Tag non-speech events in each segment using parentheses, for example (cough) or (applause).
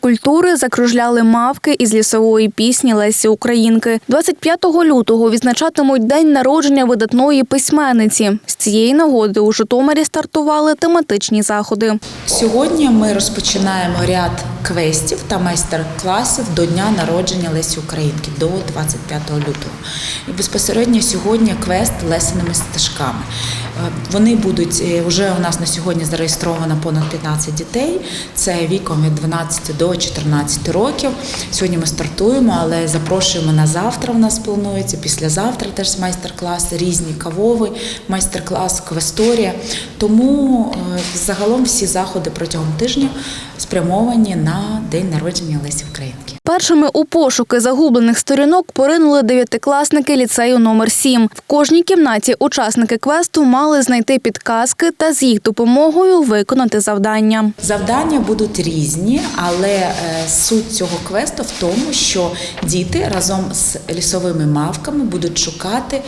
культури закружляли мавки із лісової пісні Лесі Українки. 25 лютого відзначатимуть день народження видатної письменниці. З цієї нагоди у Житомирі стартували тематичні заходи. Сьогодні ми розпочинаємо ряд квестів та майстер-класів до дня народження Лесі Українки до 25 лютого. І безпосередньо сьогодні квест лесеними стежками. Е, Вони будуть е, вже у нас на сьогодні зареєстровано понад 15 дітей. Це віком від 12 до 14 років. Сьогодні ми стартуємо, але запрошуємо на завтра. У нас планується післязавтра теж майстер-класи, різні кавовий майстер-клас, квесторія. Тому е, загалом всі заходи протягом тижня спрямовані на день народження Лесі Українки. Першими у пошуки загублених сторінок поринули дев'ятикласники ліцею номер 7 В кожній кімнаті учасники квесту мали знайти підказки та з їх допомогою виконати завдання. Завдання будуть різні, але е, суть цього квесту в тому, що діти разом з лісовими мавками будуть шукати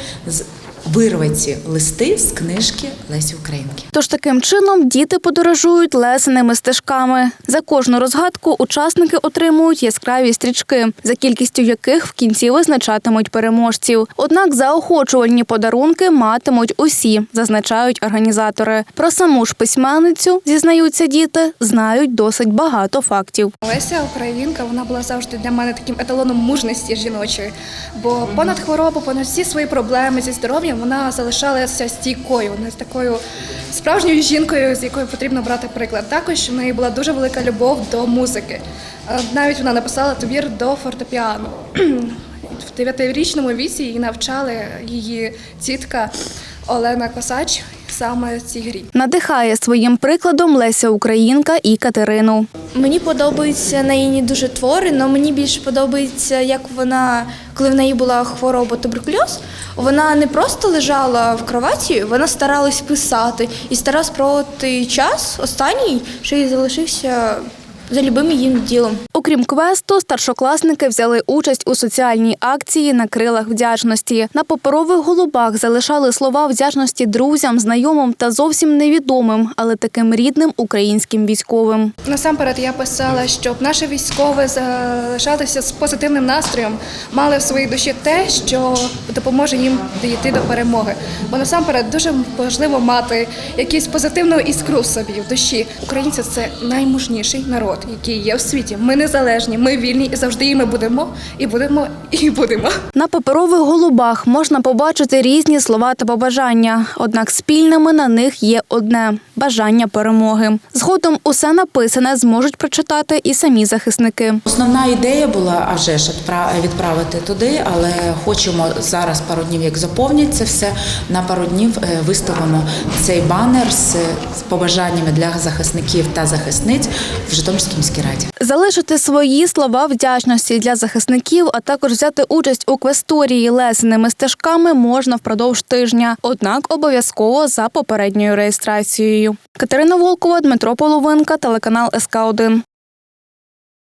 вирваті листи з книжки Лесі Українки. Тож таким чином діти подорожують лесеними стежками. За кожну розгадку учасники отримують яскраві стрічки, за кількістю яких в кінці визначатимуть переможців. Однак заохочувальні подарунки матимуть усі, зазначають організатори. Про саму ж письменницю, зізнаються діти, знають досить багато фактів. Леся Українка вона була завжди для мене таким еталоном мужності жіночої. Бо понад хворобу, понад всі свої проблеми зі здоров'ям вона залишалася стійкою, вона з такою справжньою жінкою, з якою потрібно брати приклад. Також в неї була дуже велика любов до музики. Е, Навіть вона написала твір до фортепіано. (clears throat) В дев'ятирічному віці її навчали її тітка Олена Косач саме цій грі. Надихає своїм прикладом Леся Українка і Катерину. Мені подобаються неї дуже твори, але мені більше подобається, як вона, коли в неї була хвороба туберкульоз, вона не просто лежала в кроваті, вона старалась писати і старалась проводити час останній, що їй залишився за любимим їм ділом. Окрім квесту, старшокласники взяли участь у соціальній акції на крилах вдячності. На паперових голубах залишали слова вдячності друзям, знайомим та зовсім невідомим, але таким рідним українським військовим. Насамперед я писала, щоб наші військові залишалися з позитивним настроєм, мали в своїй душі те, що допоможе їм дійти до перемоги. Бо насамперед дуже важливо мати якусь позитивну іскру в собі в душі. Українці це наймужніший народ, який є в світі. Ми незалежні, ми вільні і завжди іми будемо, і будемо, і будемо. На паперових голубах можна побачити різні слова та побажання, однак спільними на них є одне бажання перемоги. Згодом усе написане зможуть прочитати і самі захисники. Основна ідея була а вже ж відправити туди, але хочемо зараз пару днів, як заповнять це все. На пару днів е, виставимо цей банер з побажаннями для захисників та захисниць в Житомирській міській раді. Залишити свої слова вдячності для захисників, а також взяти участь у квесторії лесеними стежками можна впродовж тижня, однак обов'язково за попередньою реєстрацією. Катерина Волкова, Дмитро Половинка, телеканал СК 1